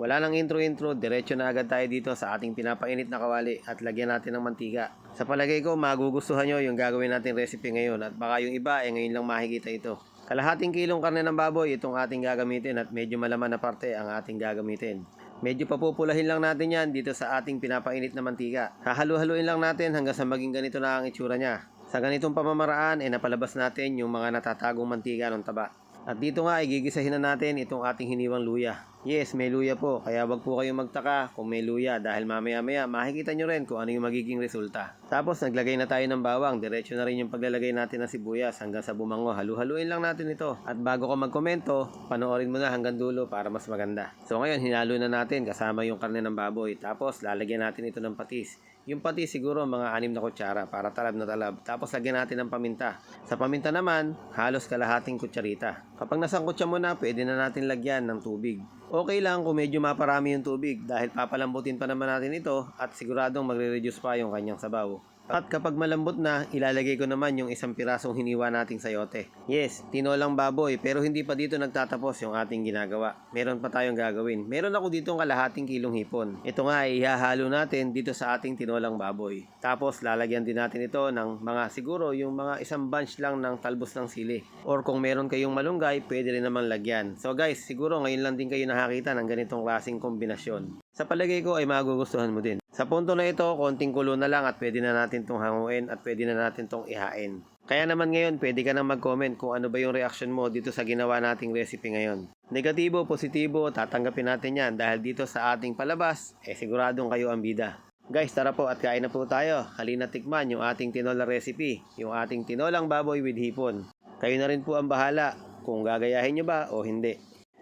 Wala nang intro-intro, diretso na agad tayo dito sa ating pinapainit na kawali at lagyan natin ng mantika. Sa palagay ko, magugustuhan nyo yung gagawin natin recipe ngayon at baka yung iba eh ngayon lang makikita ito. Kalahating kilong karne ng baboy itong ating gagamitin at medyo malaman na parte ang ating gagamitin. Medyo papupulahin lang natin yan dito sa ating pinapainit na mantika. Hahalu-haluin lang natin hanggang sa maging ganito na ang itsura niya. Sa ganitong pamamaraan, eh napalabas natin yung mga natatagong mantika ng taba. At dito nga, igigisahin na natin itong ating hiniwang luya. Yes, may luya po, kaya wag po kayong magtaka kung may luya dahil mamaya-maya makikita nyo rin kung ano yung magiging resulta. Tapos naglagay na tayo ng bawang, diretso na rin yung paglalagay natin ng sibuyas hanggang sa bumango. Halu-haluin lang natin ito. At bago ka magkomento, panoorin mo na hanggang dulo para mas maganda. So ngayon, hinalo na natin kasama yung karne ng baboy. Tapos lalagyan natin ito ng patis. Yung patis siguro mga anim na kutsara para talab na talab. Tapos lagyan natin ng paminta. Sa paminta naman, halos kalahating kutsarita. Kapag nasangkutsa mo na, pwede na natin lagyan ng tubig. Okay lang kung medyo maparami yung tubig dahil papalambutin pa naman natin ito at siguradong magre-reduce pa yung kanyang sabaw. At kapag malambot na, ilalagay ko naman yung isang pirasong hiniwa nating sayote. Yes, tinolang baboy pero hindi pa dito nagtatapos yung ating ginagawa. Meron pa tayong gagawin. Meron ako dito kalahating kilong hipon. Ito nga ay ihahalo natin dito sa ating tinolang baboy. Tapos lalagyan din natin ito ng mga siguro yung mga isang bunch lang ng talbos ng sili. Or kung meron kayong malunggay, pwede rin naman lagyan. So guys, siguro ngayon lang din kayo nakakita ng ganitong klaseng kombinasyon. Sa palagay ko ay magugustuhan mo din. Sa punto na ito, konting kulo na lang at pwede na natin itong hanguin at pwede na natin itong ihain. Kaya naman ngayon, pwede ka nang mag-comment kung ano ba yung reaction mo dito sa ginawa nating recipe ngayon. Negatibo, positibo, tatanggapin natin yan dahil dito sa ating palabas, eh siguradong kayo ang bida. Guys, tara po at kain na po tayo. Halina tikman yung ating tinola recipe, yung ating tinolang baboy with hipon. Kayo na rin po ang bahala kung gagayahin nyo ba o hindi.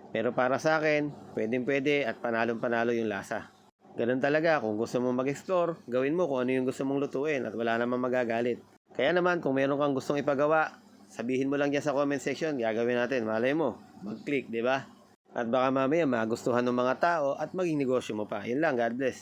Pero para sa akin, pwedeng pwede at panalong panalo yung lasa. Ganun talaga, kung gusto mong mag-explore, gawin mo kung ano yung gusto mong lutuin at wala namang magagalit. Kaya naman, kung meron kang gustong ipagawa, sabihin mo lang dyan sa comment section, gagawin natin. Malay mo, mag-click, di ba? At baka mamaya magustuhan ng mga tao at maging negosyo mo pa. Yun lang, God bless.